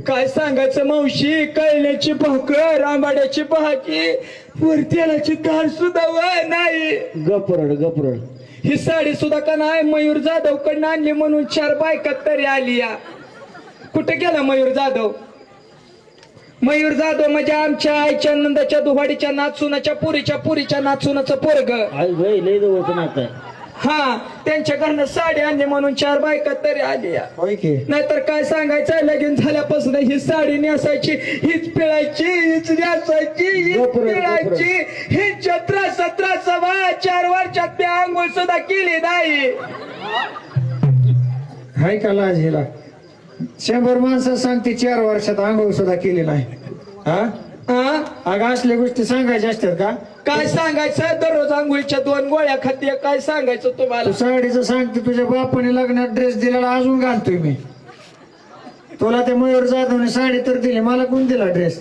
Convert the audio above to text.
काय सांगायचं मावशी? कळण्याची भाकर आंबाड्याची भाजी वर तेलाची दाल सुद्धा व नाही. गपरड गपरड ही साडी सुद्धा का नाही? मयूर जाधव कडनं आणली म्हणून चार बायकात तरी आली या कुठे गेला मयूर जाधव? मयूर जाधव म्हणजे आमच्या आईच्या नंदाच्या दुहाडीच्या नाचुनाच्या पुरीच्या पुरीच्या नाचुनाचं पोरग. आई भाई लय जवळचं नातं आहे. हा त्यांच्या घरनं साडी आणली म्हणून चार बायकात तरी आली या होय की? नाहीतर काय सांगायचं? लगीन झाल्यापासून ही साडी नेसायची हीच पिळायची हीच नेसायची हीच गप्र, पिळायची. ही जत्रा सतरा सव्वा चार वर्षात मी आंघोळ सुद्धा केली नाही. हाय का लाज हिला? शंभर माणसं सांगते चार वर्षात आंघोळ सुद्धा केली नाही. हा? हा? अगं असल्या गोष्टी सांगायच्या असतात का? काय सांगायचं? दररोज आंघोळीच्या दोन गोळ्या खाते काय सांगायचं तुम्हाला? साडीचं सांगते तुझ्या बापाने लग्नात ड्रेस दिलेला अजून घालतोय मी. तुला ते मयूर जाधवने साडी तर दिली मला कोण दिला ड्रेस